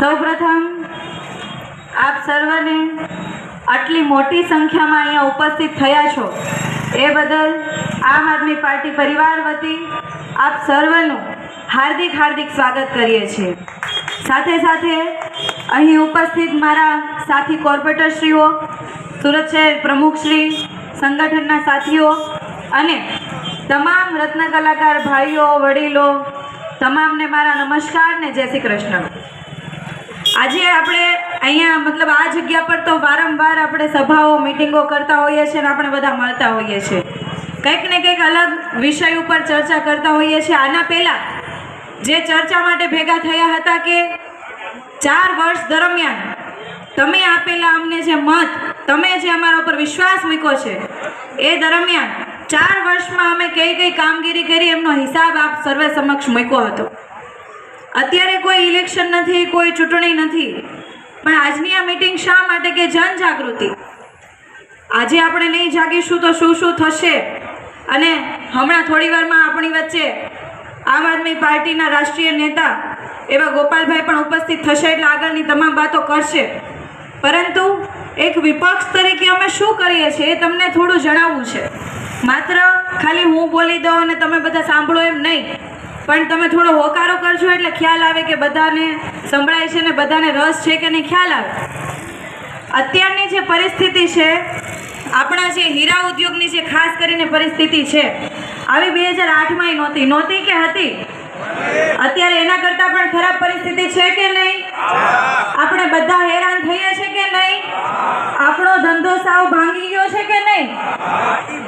સૌપ્રથમ આપ સર્વને આટલી મોટી સંખ્યામાં અહીંયા ઉપસ્થિત થયા છો. એ બદલ આમ આદમી પાર્ટી પરિવાર વતી આપ સર્વનું હાર્દિક હાર્દિક સ્વાગત કરીએ છીએ. સાથે સાથે અહીં ઉપસ્થિત મારા સાથી કોર્પોરેટરશ્રીઓ, સુરત શહેર પ્રમુખશ્રી સંગઠનના સાથીઓ અને તમામ રત્ન કલાકાર ભાઈઓ, વડીલો, તમામને મારા નમસ્કાર ને જય શ્રી કૃષ્ણ. આજે આપણે અહીંયા મતલબ આ જગ્યા પર તો વારંવાર આપણે સભાઓ મિટિંગો કરતા હોઈએ છીએ અને આપણે બધા મળતા હોઈએ છીએ. કંઈક ને કંઈક અલગ વિષય ઉપર ચર્ચા કરતા હોઈએ છીએ. આના પહેલાં જે ચર્ચા માટે ભેગા થયા હતા કે ચાર વર્ષ દરમિયાન તમે આપેલા અમને જે મત, તમે જે અમારા ઉપર વિશ્વાસ મૂક્યો છે, એ દરમિયાન ચાર વર્ષમાં અમે કઈ કઈ કામગીરી કરી એમનો હિસાબ આપ સર્વે સમક્ષ મૂક્યો હતો. અત્યારે કોઈ ઇલેક્શન નથી, કોઈ ચૂંટણી નથી. પણ આજની આ મિટિંગ શા માટે કે જનજાગૃતિ? આજે આપણે નહીં જાગીશું તો શું શું થશે? અને હમણાં થોડી વારમાં આપણી વચ્ચે આમ આદમી પાર્ટીના રાષ્ટ્રીય નેતા એવા ગોપાલભાઈ પણ ઉપસ્થિત થશે એટલે આગળની તમામ વાતો કરશે. પરંતુ એક વિપક્ષ તરીકે અમે શું કરીએ છીએ એ તમને થોડું જણાવવું છે. માત્ર ખાલી હું બોલી દઉં અને તમે બધા સાંભળો એમ નહીં. પણ તમે થોડો હોકારો કરજો એટલે ખ્યાલ આવે કે બધાને સંભળાય છે ને બધાને રસ છે કે નહીં? ખ્યાલ આવે? અત્યારની જે પરિસ્થિતિ છે, આપણા જે હીરા ઉદ્યોગની જે ખાસ કરીને પરિસ્થિતિ છે, આવી બે હજાર આઠમાંય નહોતી. નહોતી કે હતી? અત્યારે એના કરતાં પણ ખરાબ પરિસ્થિતિ છે કે નહીં? આપણે બધા હેરાન થઈએ છે કે નહીં? આપણો ધંધો સાવ ભાંગી ગયો છે કે નહીં?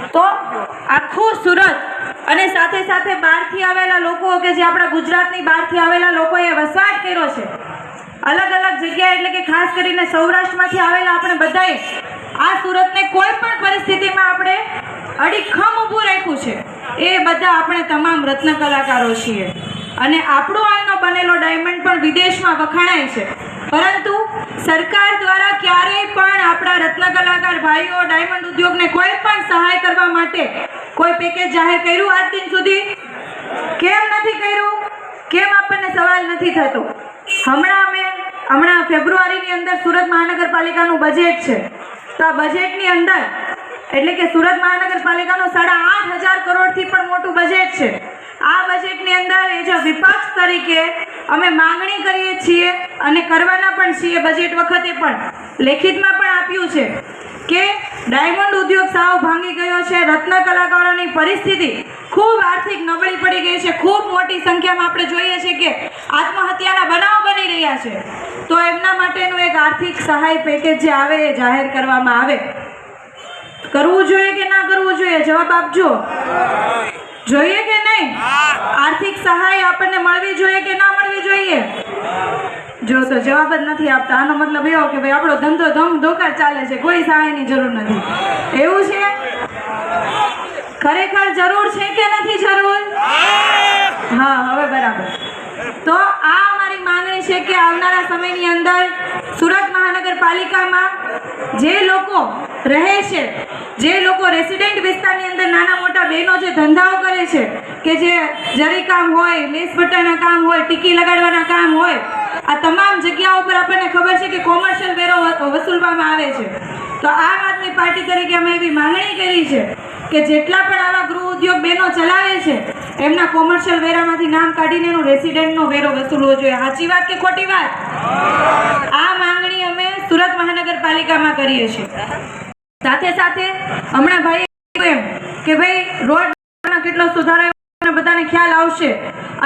તો આખું સુરત અને સાથે સાથે બહારથી આવેલા લોકો કે જે આપણા ગુજરાતની બહારથી આવેલા લોકોએ વસવાટ કર્યો છે. અલગ અલગ જગ્યાએ એટલે કે ખાસ કરીને સૌરાષ્ટ્રમાંથી આવેલા આપણે બધાએ આ સુરતને કોઈ પણ પરિસ્થિતિમાં આપણે અડીખમ ઊભું રાખ્યું છે. એ બધા આપણે તમામ રત્ન કલાકારો છીએ. અને આપણો આનો બનેલો ડાયમંડ પણ વિદેશમાં વખાણાય છે. પરંતુ સરકાર દ્વારા ક્યારેય પણ આપણા રત્ન કલાકાર ભાઈઓ ડાયમંડ ઉદ્યોગને કોઈ પણ સહાય કરવા માટે કોઈ પેકેજ જાહેર કર્યું આજ દિન સુધી કેમ નથી કર્યું? કેમ આપણને સવાલ નથી થતો? હમણાં અમે, હમણાં ફેબ્રુઆરીની અંદર સુરત મહાનગરપાલિકાનું બજેટ છે. તો આ બજેટની અંદર, એટલે કે સુરત મહાનગરપાલિકાનું સાડા આઠ હજાર કરોડથી પણ મોટું બજેટ છે. આ બજેટની અંદર એ જો વિપક્ષ તરીકે અમે માંગણી કરીએ છીએ અને કરવાના પણ છીએ બજેટ વખતે પણ. લેખિતમાં પણ આપ્યું છે કે ડાયમંડ ઉદ્યોગ સાવ ભાંગી ગયો છે. રત્ન કલાકારોની પરિસ્થિતિ ખૂબ આર્થિક નબળી પડી ગઈ છે. ખૂબ મોટી સંખ્યામાં આપણે જોઈએ છીએ કે આત્મહત્યાના બનાવ બની રહ્યા છે. તો એમના માટેનું એક આર્થિક સહાય પેકેજ જે આવે એ જાહેર કરવામાં આવે. કરવું જોઈએ કે ના કરવું જોઈએ? જવાબ આપજો. જોઈએ કે નહીં? આર્થિક સહાય આપણને મળવી જોઈએ કે ના મળવી જોઈએ? જો તો જવાબ જ નથી આપતા. આનો મતલબ એવો કે ભાઈ આપણો ધંધો ધમ ધોકા ચાલે છે, કોઈ સહાયની જરૂર નથી. એવું છે? ખરેખર જરૂર છે કે નથી જરૂર? હા, હવે બરાબર. તો આ અમારી માંગણી છે કે આવનારા સમયની અંદર સુરત મહાનગરપાલિકામાં જે લોકો રહે છે, જે લોકો રેસિડેન્ટ વિસ્તારની અંદર નાના મોટા બહેનો જે ધંધાઓ કરે છે, કે જે જરી કામ હોય, લેસ બટનના કામ હોય, ટીકી લગાડવાના કામ હોય આ તમામ જગ્યાઓ પર આપણને ખબર છે કે કોમર્શિયલ વેરો વસૂલવામાં આવે છે. તો આમ આદમી પાર્ટી તરીકે અમે એવી માંગણી કરી છે કે જેટલા પણ આવા ગૃહ ઉદ્યોગ બહેનો ચલાવે છે, એમના કોમર્શિયલ વેરામાંથી નામ કાઢીને એનો રેસિડેન્ટનો વેરો વસૂલવો જોઈએ. સાચી વાત કે ખોટી વાત? આ માંગણી અમે સુરત મહાનગરપાલિકામાં કરીએ છીએ. સાથે સાથે હમણાં ભાઈ એમ કે ભાઈ રોડ કેટલો સુધારો બધાને ખ્યાલ આવશે.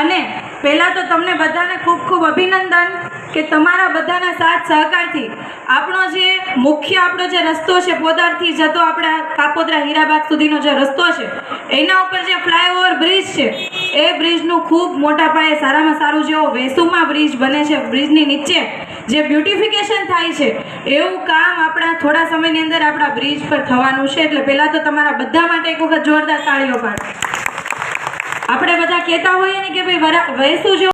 અને પહેલાં તો તમને બધાને ખૂબ ખૂબ અભિનંદન કે તમારા બધાના સાથ સહકારથી. આપણો જે મુખ્ય આપણો જે રસ્તો છે પોદારથી જતો આપણા કાપોદરા હીરાબાગ સુધીનો જે રસ્તો છે, એના ઉપર જે ફ્લાયઓવર બ્રિજ છે, એ બ્રિજનું ખૂબ મોટા પાયે સારામાં સારું જેવો વેસુમાં બ્રિજ બને છે, બ્રિજની નીચે જે બ્યુટિફિકેશન થાય છે, એવું કામ આપણા થોડા સમયની અંદર આપણા બ્રિજ પર થવાનું છે. એટલે પહેલાં તો તમારા બધા માટે એક વખત જોરદાર તાળીઓ પાડ. આપણે બધા કહેતા હોઈએ ને કે ભાઈ વરા- વેસુ જો